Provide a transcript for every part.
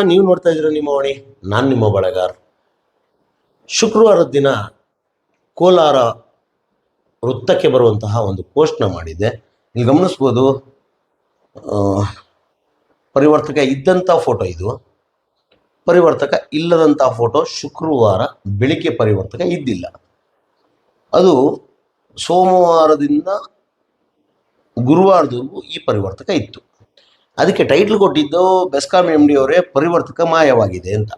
ನೀವು ನೋಡ್ತಾ ಇದ್ದೀರ ನಿಮ್ಮ ವಾಣಿ? ನಾನು ನಿಮ್ಮ ಬಳಗಾರ್. ಶುಕ್ರವಾರದ ದಿನ ಕೋಲಾರ ವೃತ್ತಕ್ಕೆ ಬರುವಂತಹ ಒಂದು ಪೋಸ್ಟ್ನ ಮಾಡಿದ್ದೆ. ಇಲ್ಲಿ ಗಮನಿಸ್ಬೋದು ಪರಿವರ್ತಕ ಇದ್ದಂಥ ಫೋಟೋ ಇದು. ಪರಿವರ್ತಕ ಇಲ್ಲದಂಥ ಫೋಟೋ ಶುಕ್ರವಾರ ಬೆಳಿಗ್ಗೆ ಪರಿವರ್ತಕ ಇದ್ದಿಲ್ಲ. ಅದು ಸೋಮವಾರದಿಂದ ಗುರುವಾರದವರೆಗೂ ಈ ಪರಿವರ್ತಕ ಇತ್ತು. ಅದಕ್ಕೆ ಟೈಟ್ಲ್ ಕೊಟ್ಟಿದ್ದು ಬೆಸ್ಕಾಂ ಎಂ ಡಿ ಅವರೇ ಪರಿವರ್ತಕ ಮಾಯವಾಗಿದೆ ಅಂತ.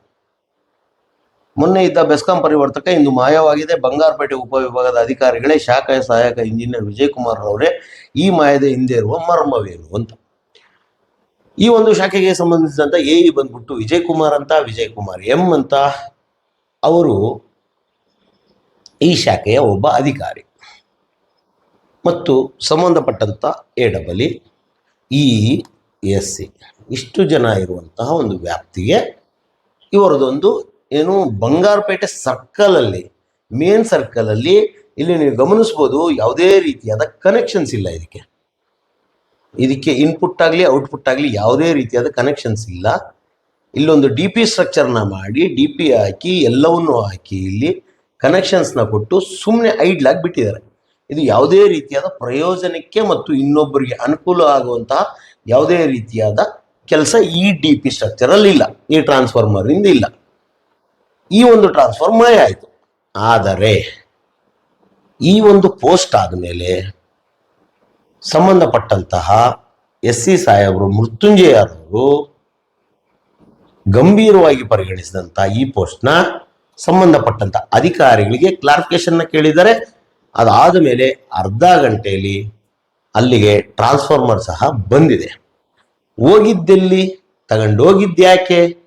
ಮೊನ್ನೆ ಇದ್ದ ಬೆಸ್ಕಾಂ ಪರಿವರ್ತಕ ಇಂದು ಮಾಯವಾಗಿದೆ. ಬಂಗಾರಪೇಟೆ ಉಪವಿಭಾಗದ ಅಧಿಕಾರಿಗಳೇ ಶಾಖಾ ಸಹಾಯಕ ಇಂಜಿನಿಯರ್ ವಿಜಯಕುಮಾರ್ ಅವರೇ ಈ ಮಾಯದ ಹಿಂದೆ ಇರುವ ಮರ್ಮವೇನು ಅಂತ. ಈ ಒಂದು ಶಾಖೆಗೆ ಸಂಬಂಧಿಸಿದಂತ ಎ ಇ ಬಂದ್ಬಿಟ್ಟು ವಿಜಯ್ ಕುಮಾರ್ ಅಂತ ವಿಜಯ್ ಕುಮಾರ್ ಎಂ ಅಂತ ಅವರು ಈ ಶಾಖೆಯ ಒಬ್ಬ ಅಧಿಕಾರಿ. ಮತ್ತು ಸಂಬಂಧಪಟ್ಟಂತ A double E S. C ಇಷ್ಟು ಜನ ಇರುವಂತಹ ಒಂದು ವ್ಯಾಪ್ತಿಗೆ ಇವರದೊಂದು ಏನು ಬಂಗಾರಪೇಟೆ ಸರ್ಕಲಲ್ಲಿ ಮೇನ್ ಸರ್ಕಲಲ್ಲಿ ಇಲ್ಲಿ ನೀವು ಗಮನಿಸ್ಬೋದು ಯಾವುದೇ ರೀತಿಯಾದ ಕನೆಕ್ಷನ್ಸ್ ಇಲ್ಲ ಇದಕ್ಕೆ. ಇದಕ್ಕೆ ಇನ್ಪುಟ್ ಆಗಲಿ ಔಟ್ಪುಟ್ ಆಗಲಿ ಯಾವುದೇ ರೀತಿಯಾದ ಕನೆಕ್ಷನ್ಸ್ ಇಲ್ಲ. ಇಲ್ಲೊಂದು ಡಿ ಪಿ ಸ್ಟ್ರಕ್ಚರ್ನ ಮಾಡಿ ಡಿ ಪಿ ಹಾಕಿ, ಎಲ್ಲವನ್ನೂ ಹಾಕಿ ಇಲ್ಲಿ ಕನೆಕ್ಷನ್ಸ್ನ ಕೊಟ್ಟು ಸುಮ್ಮನೆ ಐಡ್ಲಾಗಿ ಬಿಟ್ಟಿದ್ದಾರೆ. ಇದು ಯಾವುದೇ ರೀತಿಯಾದ ಪ್ರಯೋಜನಕ್ಕೆ ಮತ್ತು ಇನ್ನೊಬ್ಬರಿಗೆ ಅನುಕೂಲ ಆಗುವಂತಹ ಯಾವುದೇ ರೀತಿಯಾದ ಕೆಲಸ ಈ ಡಿ ಪಿ ಸ್ಟ್ರಕ್ಚರಲ್ಲಿ ಇಲ್ಲ. ಈ ಟ್ರಾನ್ಸ್ಫಾರ್ಮರಿಂದ ಇಲ್ಲ. ಈ ಒಂದು ಟ್ರಾನ್ಸ್ಫರ್ ಮಾಯ ಆಯಿತು. ಆದರೆ ಈ ಒಂದು ಪೋಸ್ಟ್ ಆದಮೇಲೆ ಸಂಬಂಧಪಟ್ಟಂತಹ ಎಸ್ ಸಿ ಸಾಹೇಬರು ಮೃತ್ಯುಂಜಯರವರು ಗಂಭೀರವಾಗಿ ಪರಿಗಣಿಸಿದಂಥ ಈ ಪೋಸ್ಟ್ನ ಸಂಬಂಧಪಟ್ಟಂಥ ಅಧಿಕಾರಿಗಳಿಗೆ ಕ್ಲಾರಿಫಿಕೇಶನ್ನ ಕೇಳಿದರೆ ಅದಾದ ಮೇಲೆ ಅರ್ಧ ಗಂಟೆಯಲ್ಲಿ ಅಲ್ಲಿಗೆ ಟ್ರಾನ್ಸ್ಫಾರ್ಮರ್ ಸಹ ಬಂದಿದೆ. ಹೋಗಿದ್ದೆಲ್ಲಿ? ತಗೊಂಡೋಗಿದ್ಯಾಕೆ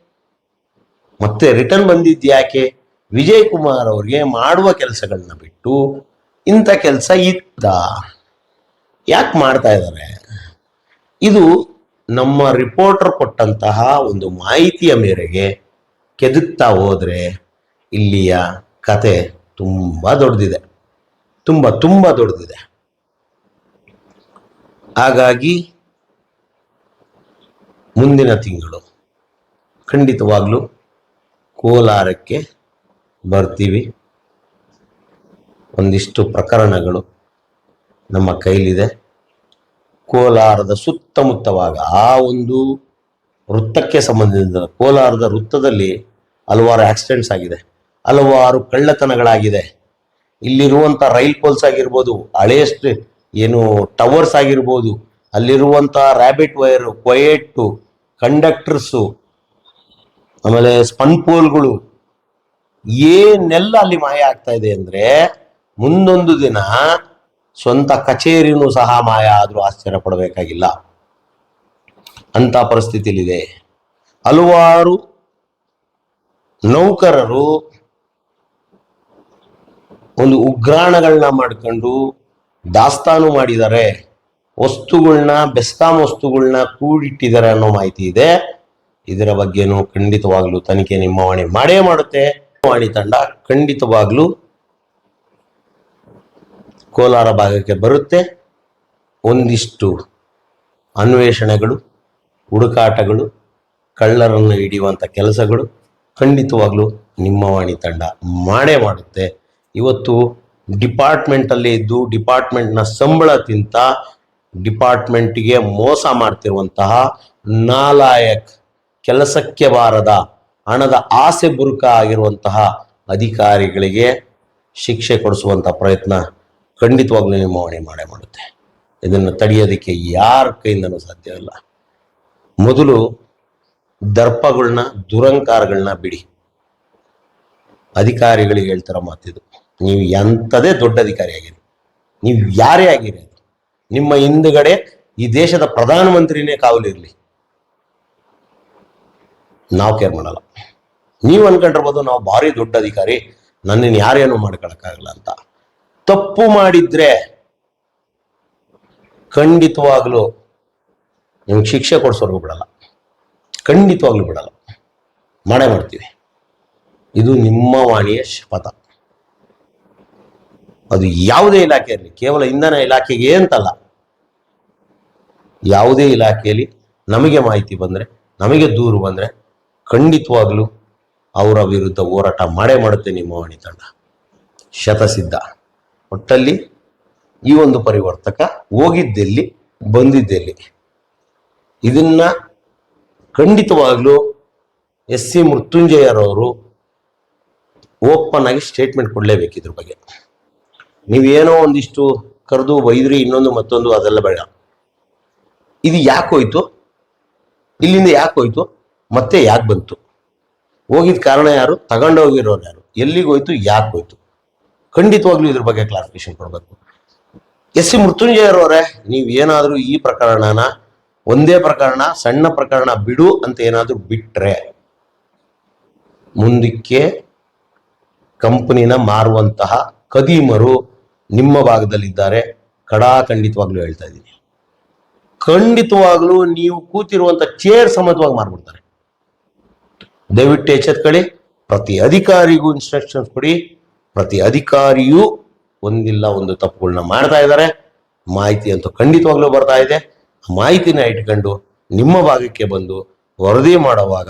ಮತ್ತೆ ರಿಟರ್ನ್ ಬಂದಿದ್ಯಾಕೆ ವಿಜಯ್ ಕುಮಾರ್ ಅವ್ರಿಗೆ ಮಾಡುವ ಕೆಲಸಗಳನ್ನ ಬಿಟ್ಟು ಇಂಥ ಕೆಲಸ ಇತ್ತ? ಯಾಕೆ ಮಾಡ್ತಾ ಇದ್ದಾರೆ ಇದು ನಮ್ಮ ರಿಪೋರ್ಟರ್ ಕೊಟ್ಟಂತಹ ಒಂದು ಮಾಹಿತಿಯ ಮೇರೆಗೆ ಕೆದುಕ್ತಾ ಹೋದರೆ ಇಲ್ಲಿಯ ಕತೆ ತುಂಬಾ ದೊಡ್ಡದಿದೆ. ತುಂಬ ತುಂಬ ದೊಡ್ಡದಿದೆ. ಹಾಗಾಗಿ ಮುಂದಿನ ತಿಂಗಳು ಖಂಡಿತವಾಗ್ಲೂ ಕೋಲಾರಕ್ಕೆ ಬರ್ತೀವಿ. ಒಂದಿಷ್ಟು ಪ್ರಕರಣಗಳು ನಮ್ಮ ಕೈಲಿದೆ. ಕೋಲಾರದ ಸುತ್ತಮುತ್ತವಾಗ ಆ ಒಂದು ವೃತ್ತಕ್ಕೆ ಸಂಬಂಧಿಸಿದ ಕೋಲಾರದ ವೃತ್ತದಲ್ಲಿ ಹಲವಾರು ಆಕ್ಸಿಡೆಂಟ್ಸ್ ಆಗಿದೆ. ಹಲವಾರು ಕಳ್ಳತನಗಳಾಗಿದೆ. ಇಲ್ಲಿರುವಂಥ ರೈಲ್ ಪೋಲ್ಸ್ ಆಗಿರ್ಬೋದು ಹಳೆಯಷ್ಟು ಏನು ಟವರ್ಸ್ ಆಗಿರ್ಬೋದು ಅಲ್ಲಿರುವಂಥ ರ್ಯಾಬಿಟ್ ವೈರು ಕ್ವಯೆಟ್ಟು ಕಂಡಕ್ಟರ್ಸು ಆಮೇಲೆ ಸ್ಪನ್ ಪೋಲ್ಗಳು ಏನೆಲ್ಲ ಅಲ್ಲಿ ಮಾಯ ಆಗ್ತಾ ಇದೆ ಅಂದ್ರೆ ಮುಂದೊಂದು ದಿನ ಸ್ವಂತ ಕಚೇರಿನೂ ಸಹ ಮಾಯ ಆದ್ರೂ ಆಶ್ಚರ್ಯ ಪಡಬೇಕಾಗಿಲ್ಲ. ಅಂಥ ಪರಿಸ್ಥಿತಿಲಿದೆ ಹಲವಾರು ನೌಕರರು ಒಂದು ಉಗ್ರಾಣಗಳನ್ನ ಮಾಡ್ಕೊಂಡು ದಾಸ್ತಾನು ಮಾಡಿದ್ದಾರೆ ವಸ್ತುಗಳನ್ನ ಬೆಸ್ಕಾಂ ವಸ್ತುಗಳನ್ನ ಕೂಡಿಟ್ಟಿದ್ದಾರೆ ಅನ್ನೋ ಮಾಹಿತಿ ಇದೆ. ಇದರ ಬಗ್ಗೆನೂ ಖಂಡಿತವಾಗ್ಲೂ ತನಿಖೆ ನಿಮ್ಮ ವಾಣಿ ಮಾಡೇ ಮಾಡುತ್ತೆ. ವಾಣಿ ತಂಡ ಖಂಡಿತವಾಗ್ಲೂ ಕೋಲಾರ ಭಾಗಕ್ಕೆ ಬರುತ್ತೆ. ಒಂದಿಷ್ಟು ಅನ್ವೇಷಣೆಗಳು, ಹುಡುಕಾಟಗಳು, ಕಳ್ಳರನ್ನು ಹಿಡಿಯುವಂಥ ಕೆಲಸಗಳು ಖಂಡಿತವಾಗ್ಲೂ ನಿಮ್ಮ ವಾಣಿ ತಂಡ ಮಾಡೇ ಮಾಡುತ್ತೆ. ಇವತ್ತು ಡಿಪಾರ್ಟ್ಮೆಂಟಲ್ಲಿ ಇದ್ದು ಡಿಪಾರ್ಟ್ಮೆಂಟ್ನ ಸಂಬಳ ತಿಂತ ಡಿಪಾರ್ಟ್ಮೆಂಟ್ಗೆ ಮೋಸ ಮಾಡ್ತಿರುವಂತಹ ನಾಲಾಯಕ್, ಕೆಲಸಕ್ಕೆ ಬಾರದ, ಹಣದ ಆಸೆ ಬುರುಕ ಆಗಿರುವಂತಹ ಅಧಿಕಾರಿಗಳಿಗೆ ಶಿಕ್ಷೆ ಕೊಡಿಸುವಂಥ ಪ್ರಯತ್ನ ಖಂಡಿತವಾಗ್ಲೂ ನಿಮ್ಮ ಹೊಣೆ ಮಾಡೇ ಮಾಡುತ್ತೆ. ಇದನ್ನು ತಡೆಯೋದಕ್ಕೆ ಯಾರ ಕೈಯಿಂದನೂ ಸಾಧ್ಯವಿಲ್ಲ ಮೊದಲು ದರ್ಪಗಳನ್ನ ದುರಂಕಾರಗಳನ್ನ ಬಿಡಿ. ಅಧಿಕಾರಿಗಳಿಗೆ ಹೇಳ್ತಾರ ಮಾತಿದು. ನೀವು ಎಂಥದೇ ದೊಡ್ಡ ಅಧಿಕಾರಿ ಆಗಿರಿ. ನೀವು ಯಾರೇ ಆಗಿರಿ ನಿಮ್ಮ ಹಿಂದುಗಡೆ ಈ ದೇಶದ ಪ್ರಧಾನಮಂತ್ರಿನೇ ಕಾವಲಿರಲಿ ನಾವು ಕೇರ್ ಮಾಡಲ್ಲ. ನೀವು ಅನ್ಕೊಂಡಿರ್ಬೋದು ನಾವು ಭಾರಿ ದೊಡ್ಡ ಅಧಿಕಾರಿ, ನನ್ನನ್ನು ಯಾರೇನು ಮಾಡ್ಕೊಳಕ್ಕಾಗಲ್ಲ ಅಂತ. ತಪ್ಪು ಮಾಡಿದ್ರೆ ಖಂಡಿತವಾಗ್ಲೂ ನಿಮ್ಗೆ ಶಿಕ್ಷೆ ಕೊಡ್ಸೋರ್ಗು ಬಿಡಲ್ಲ. ಖಂಡಿತವಾಗ್ಲೂ ಬಿಡಲ್ಲ. ಮಾಡೇ ಮಾಡ್ತೀವಿ. ಇದು ನಿಮ್ಮ ವಾಣಿಯ ಶಪಥ. ಅದು ಯಾವುದೇ ಇಲಾಖೆ ಇರಲಿ ಕೇವಲ ಇಂಧನ ಇಲಾಖೆಗೆ ಅಂತಲ್ಲ. ಯಾವುದೇ ಇಲಾಖೆಯಲ್ಲಿ ನಮಗೆ ಮಾಹಿತಿ ಬಂದರೆ, ನಮಗೆ ದೂರು ಬಂದರೆ ಖಂಡಿತವಾಗ್ಲೂ ಅವರ ವಿರುದ್ಧ ಹೋರಾಟ ಮಾಡೇ ಮಾಡುತ್ತೆ ನಿಮ್ಮ ವಾಣಿ ತಂಡ. ಶತಸಿದ್ಧ. ಒಟ್ಟಲ್ಲಿ ಈ ಒಂದು ಪರಿವರ್ತಕ ಹೋಗಿದ್ದೆಲ್ಲಿ, ಬಂದಿದ್ದೆಲ್ಲಿ. ಇದನ್ನ ಖಂಡಿತವಾಗ್ಲೂ ಎಸ್ ಸಿ ಮೃತ್ಯುಂಜಯರವರು ಓಪನ್ ಆಗಿ ಸ್ಟೇಟ್ಮೆಂಟ್ ಕೊಡಲೇಬೇಕು ಇದ್ರ ಬಗ್ಗೆ. ನೀವೇನೋ ಒಂದಿಷ್ಟು ಕರೆದು ಬೈದ್ರಿ, ಇನ್ನೊಂದು ಮತ್ತೊಂದು, ಅದೆಲ್ಲ ಬೇಡ. ಇದು ಯಾಕೆ ಹೋಯ್ತು? ಇಲ್ಲಿಂದ ಯಾಕೆ ಹೋಯ್ತು? ಮತ್ತೆ ಯಾಕೆ ಬಂತು? ಹೋಗಿದ ಕಾರಣ ಯಾರು? ತಗೊಂಡೋಗಿರೋರು ಯಾರು? ಎಲ್ಲಿಗೆ ಹೋಯ್ತು? ಯಾಕೆ ಹೋಯ್ತು? ಖಂಡಿತವಾಗ್ಲೂ ಇದ್ರ ಬಗ್ಗೆ ಕ್ಲಾರಿಫಿಕೇಶನ್ ಕೊಡಬೇಕು. ಎಸ್ ಸಿ ಮೃತ್ಯುಂಜಯರವರೇ ನೀವು ಏನಾದರೂ ಈ ಪ್ರಕರಣನ, ಒಂದೇ ಪ್ರಕರಣ, ಸಣ್ಣ ಪ್ರಕರಣ ಬಿಡು ಅಂತ ಏನಾದರೂ ಬಿಟ್ರೆ, ಮುಂದಕ್ಕೆ ಕಂಪನಿನ ಮಾರುವಂತಹ ಕದೀಮರು ನಿಮ್ಮ ಭಾಗದಲ್ಲಿದ್ದಾರೆ ಕಡಾಖಂಡಿತವಾಗ್ಲೂ ಹೇಳ್ತಾ ಇದ್ದೀನಿ. ಖಂಡಿತವಾಗ್ಲೂ ನೀವು ಕೂತಿರುವಂತ ಚೇರ್ ಸಮೇತವಾಗಿ ಮಾರ್ಬಿಡ್ತಾರೆ. ದಯವಿಟ್ಟು ಎಚ್ಚೆತ್ಕೊಳ್ಳಿ, ಪ್ರತಿ ಅಧಿಕಾರಿಗೂ ಇನ್ಸ್ಟ್ರಕ್ಷನ್ಸ್ ಕೊಡಿ, ಪ್ರತಿ ಅಧಿಕಾರಿಯೂ ಒಂದಿಲ್ಲ ಒಂದು ತಪ್ಪುಗಳನ್ನ ಮಾಡ್ತಾ ಇದ್ದಾರೆ. ಮಾಹಿತಿ ಅಂತೂ ಖಂಡಿತವಾಗ್ಲೂ ಬರ್ತಾ ಇದೆ. ಮಾಹಿತಿನ ಇಟ್ಕೊಂಡು ನಿಮ್ಮ ಭಾಗಕ್ಕೆ ಬಂದು ವರದಿ ಮಾಡುವಾಗ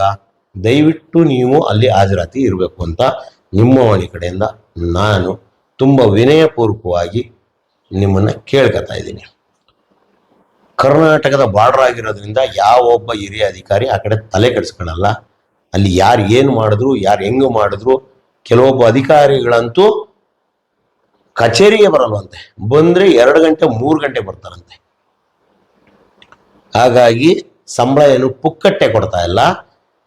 ದಯವಿಟ್ಟು ನೀವು ಅಲ್ಲಿ ಹಾಜರಾತಿ ಇರಬೇಕು ಅಂತ ನಿಮ್ಮ ಕಡೆಯಿಂದ ನಾನು ತುಂಬ ವಿನಯಪೂರ್ವಕವಾಗಿ ನಿಮ್ಮನ್ನು ಕೇಳ್ಕೊತಾ ಇದ್ದೀನಿ. ಕರ್ನಾಟಕದ ಬಾರ್ಡರ್ ಆಗಿರೋದ್ರಿಂದ ಯಾವ ಒಬ್ಬ ಹಿರಿಯ ಅಧಿಕಾರಿ ಆ ಕಡೆ ತಲೆ ಕೆಡಿಸ್ಕೊಳ್ಳಲ್ಲ ಅಲ್ಲಿ ಯಾರು ಏನು ಮಾಡಿದ್ರು, ಯಾರು ಹೆಂಗೆ ಮಾಡಿದ್ರು, ಕೆಲವೊಬ್ಬ ಅಧಿಕಾರಿಗಳಂತೂ ಕಚೇರಿಗೆ ಬರಲ್ವಂತೆ. ಬಂದರೆ ಎರಡು ಗಂಟೆ, ಮೂರು ಗಂಟೆ ಬರ್ತಾರಂತೆ. ಹಾಗಾಗಿ ಸಂಬಳ ಏನು ಪುಕ್ಕಟ್ಟೆ ಕೊಡ್ತಾ ಇಲ್ಲ.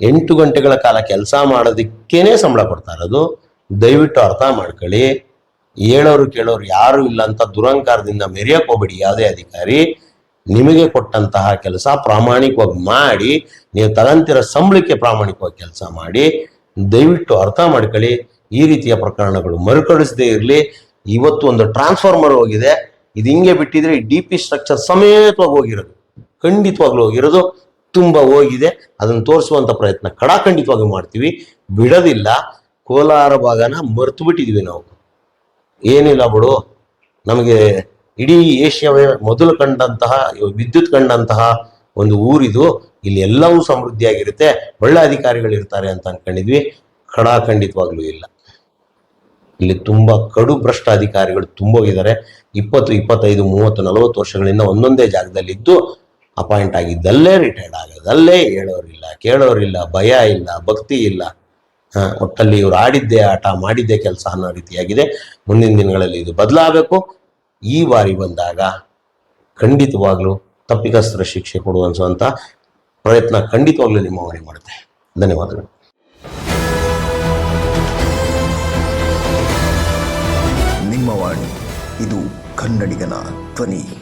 ಎಂಟು ಗಂಟೆಗಳ ಕಾಲ ಕೆಲಸ ಮಾಡೋದಕ್ಕೇನೆ ಸಂಬಳ ಕೊಡ್ತಾ ಇರೋದು. ದಯವಿಟ್ಟು ಅರ್ಥ ಮಾಡ್ಕೊಳ್ಳಿ. ಹೇಳೋರು ಕೇಳೋರು ಯಾರು ಇಲ್ಲ ಅಂತ ದುರಂಕಾರದಿಂದ ಮೆರೆಯಕ್ಕೆ ಹೋಗ್ಬೇಡಿ. ಯಾವುದೇ ಅಧಿಕಾರಿ ನಿಮಗೆ ಕೊಟ್ಟಂತಹ ಕೆಲಸ ಪ್ರಾಮಾಣಿಕವಾಗಿ ಮಾಡಿ, ನೀವು ತಗಂತಿರೋ ಸಂಬಳಕ್ಕೆ ಪ್ರಾಮಾಣಿಕವಾಗಿ ಕೆಲಸ ಮಾಡಿ, ದಯವಿಟ್ಟು ಅರ್ಥ ಮಾಡ್ಕೊಳ್ಳಿ. ಈ ರೀತಿಯ ಪ್ರಕರಣಗಳು ಮರುಕಳಿಸದೇ ಇರಲಿ. ಇವತ್ತು ಒಂದು ಟ್ರಾನ್ಸ್ಫಾರ್ಮರ್ ಹೋಗಿದೆ. ಇದು ಹಿಂಗೆ ಬಿಟ್ಟಿದ್ರೆ ಡಿ ಪಿ ಸ್ಟ್ರಕ್ಚರ್ ಸಮೇತವಾಗಿ ಹೋಗಿರೋದು. ಖಂಡಿತವಾಗ್ಲೂ ಹೋಗಿರೋದು. ತುಂಬ ಹೋಗಿದೆ. ಅದನ್ನು ತೋರಿಸುವಂಥ ಪ್ರಯತ್ನ ಕಡಾಖಂಡಿತವಾಗಿ ಮಾಡ್ತೀವಿ. ಬಿಡೋದಿಲ್ಲ. ಕೋಲಾರ ಭಾಗನ ಮರೆತು ಬಿಟ್ಟಿದ್ದೀವಿ ನಾವು. ಏನಿಲ್ಲ ಬಿಡು. ನಮಗೆ ಇಡೀ ಏಷ್ಯಾವೇ ಮೊದಲು ಕಂಡಂತಹ, ವಿದ್ಯುತ್ ಕಂಡಂತಹ ಒಂದು ಊರಿದು, ಇಲ್ಲಿ ಎಲ್ಲವೂ ಸಮೃದ್ಧಿಯಾಗಿರುತ್ತೆ. ಒಳ್ಳೆ ಅಧಿಕಾರಿಗಳು ಇರ್ತಾರೆ ಅಂತ ಅನ್ಕೊಂಡಿದ್ವಿ. ಖಡಾಖಂಡಿತವಾಗ್ಲೂ ಇಲ್ಲ. ಇಲ್ಲಿ ತುಂಬಾ ಕಡು ಭ್ರಷ್ಟ ಅಧಿಕಾರಿಗಳು ತುಂಬೋಗಿದ್ದಾರೆ. ಇಪ್ಪತ್ತು, ಇಪ್ಪತ್ತೈದು, ಮೂವತ್ತು, ನಲವತ್ತು ವರ್ಷಗಳಿಂದ ಒಂದೊಂದೇ ಜಾಗದಲ್ಲಿ ಇದ್ದು ಅಪಾಯಿಂಟ್ ಆಗಿದ್ದಲ್ಲೇ ರಿಟೈರ್ಡ್ ಆಗೋದಲ್ಲೇ ಹೇಳೋರಿಲ್ಲ, ಕೇಳೋರಿಲ್ಲ, ಭಯ ಇಲ್ಲ, ಭಕ್ತಿ ಇಲ್ಲ. ಒಟ್ಟಲ್ಲಿ ಇವ್ರು ಆಡಿದ್ದೇ ಆಟ, ಮಾಡಿದ್ದೇ ಕೆಲಸ ಅನ್ನೋ ರೀತಿಯಾಗಿದೆ. ಮುಂದಿನ ದಿನಗಳಲ್ಲಿ ಇದು ಬದಲಾಗಬೇಕು. ಈ ಬಾರಿ ಬಂದಾಗ ಖಂಡಿತವಾಗ್ಲೂ ತಪ್ಪಿತಸ್ಥರ ಶಿಕ್ಷೆ ಕೊಡುವಂತ ಪ್ರಯತ್ನ ಖಂಡಿತವಾಗ್ಲೂ ನಿಮ್ಮ ಮನೆ ಮಾಡುತ್ತೆ. ಧನ್ಯವಾದಗಳು. ನಿಮ್ಮ ವಾಣಿ, ಇದು ಕನ್ನಡಿಗನ ಧ್ವನಿ.